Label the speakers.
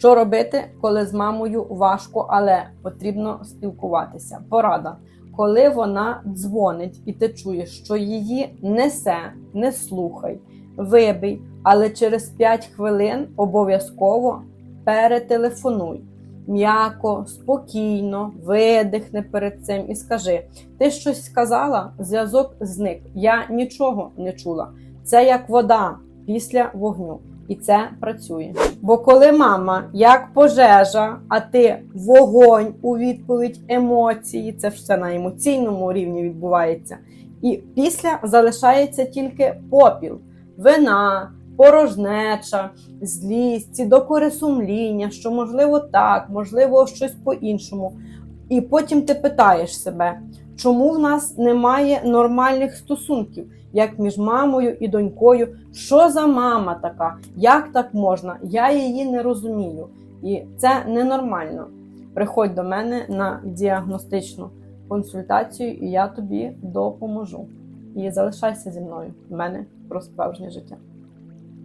Speaker 1: Що робити, коли з мамою важко, але потрібно спілкуватися? Порада. Коли вона дзвонить і ти чуєш, що її несе, не слухай, вибий, але через 5 хвилин обов'язково перетелефонуй. М'яко, спокійно, видихни перед цим і скажи: ти щось сказала, зв'язок зник. Я нічого не чула. Це як вода після вогню. І це працює. Бо коли мама як пожежа, а ти вогонь у відповідь емоції, це все на емоційному рівні відбувається. І після залишається тільки попіл, вина, порожнеча, злість, ці докори сумління, що можливо так, можливо, щось по-іншому. І потім ти питаєш себе, чому в нас немає нормальних стосунків, як між мамою і донькою. Що за мама така? Як так можна? Я її не розумію. І це ненормально. Приходь до мене на діагностичну консультацію, і я тобі допоможу. І залишайся зі мною. В мене про справжнє життя.